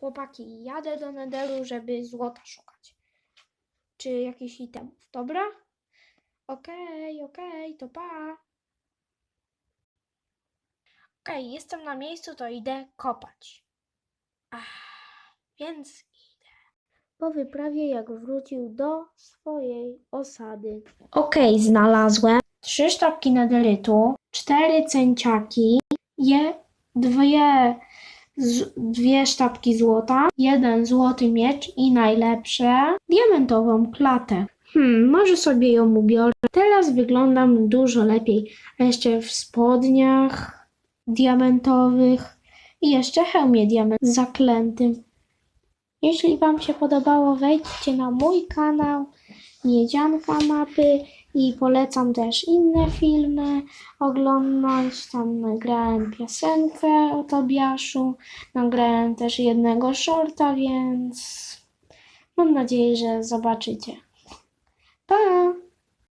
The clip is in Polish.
Chłopaki, jadę do Nederu, żeby złota szukać. Czy jakichś itemów, dobra? Okej, okej, to pa. Okej, jestem na miejscu, to idę kopać. Ach, więc idę. Po wyprawie, jak wrócił do swojej osady. Okej, znalazłem trzy sztabki nederytu, cztery cęciaki, je, dwie, dwie sztabki złota, jeden złoty miecz i najlepsze diamentową klatę. Hmm, może sobie ją ubiorę. Teraz wyglądam dużo lepiej. A jeszcze w spodniach diamentowych i jeszcze hełmie diament zaklętym. Jeśli Wam się podobało, wejdźcie na mój kanał Miedzianka Mapy i polecam też inne filmy oglądać. Tam nagrałem piosenkę o Tobiaszu, nagrałem też jednego shorta, więc mam nadzieję, że zobaczycie.